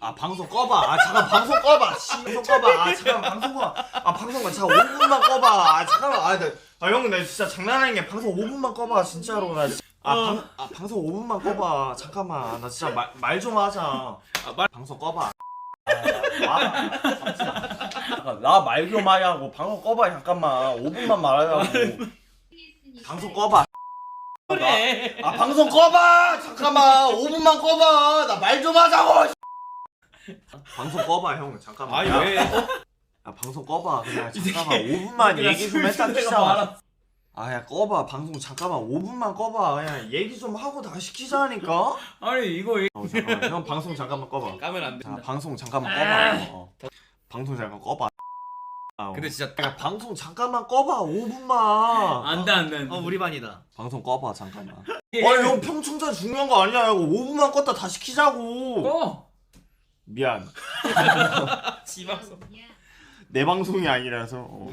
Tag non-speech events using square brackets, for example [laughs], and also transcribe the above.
아 방송 꺼봐. 아 잠깐 방송 꺼봐. 씨 방송 꺼봐. 아 잠깐 방송 꺼봐. 아 방송만 잠깐 5분만 꺼봐. 아 잠깐만. 아형나 진짜 장난하는 게 방송 5분만 꺼봐 진짜로. 나 아, 방, 아 방송 5분만 꺼봐. 잠깐만. 나 진짜 말 좀 하자. 아, 말 방송 꺼봐. 나말 좀 하자고. 방송 꺼봐 잠깐만. 5분만 말하자고. 방송 꺼봐. 그래. 아 방송 꺼봐! 잠깐만. 5분만 꺼봐. 나 말 좀 하자고 방송 꺼봐 형. 잠깐만. 아니 야, 왜? 아 방송 꺼봐. 그냥 잠깐만. 5분만 얘기 좀 했다 키자 아야 꺼봐. 방송 잠깐만. 5분만 꺼봐. 그냥 얘기 좀 하고 다시 키자니까. 아니 이거 어 잠깐만. 형 방송 잠깐만 꺼봐. 까면 안 자 된다. 방송 잠깐만 꺼봐 어. 방송 잠깐 꺼봐. 아, 어. 근데 진짜 야 방송 잠깐만 꺼봐. 5분만. 안돼 안돼 안돼. 어 우리 반이다. 방송 꺼봐 잠깐만. 아니 형 평충전 중요한 거 아니야. 이거 5분만 껐다 다시 키자고. 어. 미안 [laughs] 지방서. 내 방송이 아니라서 어.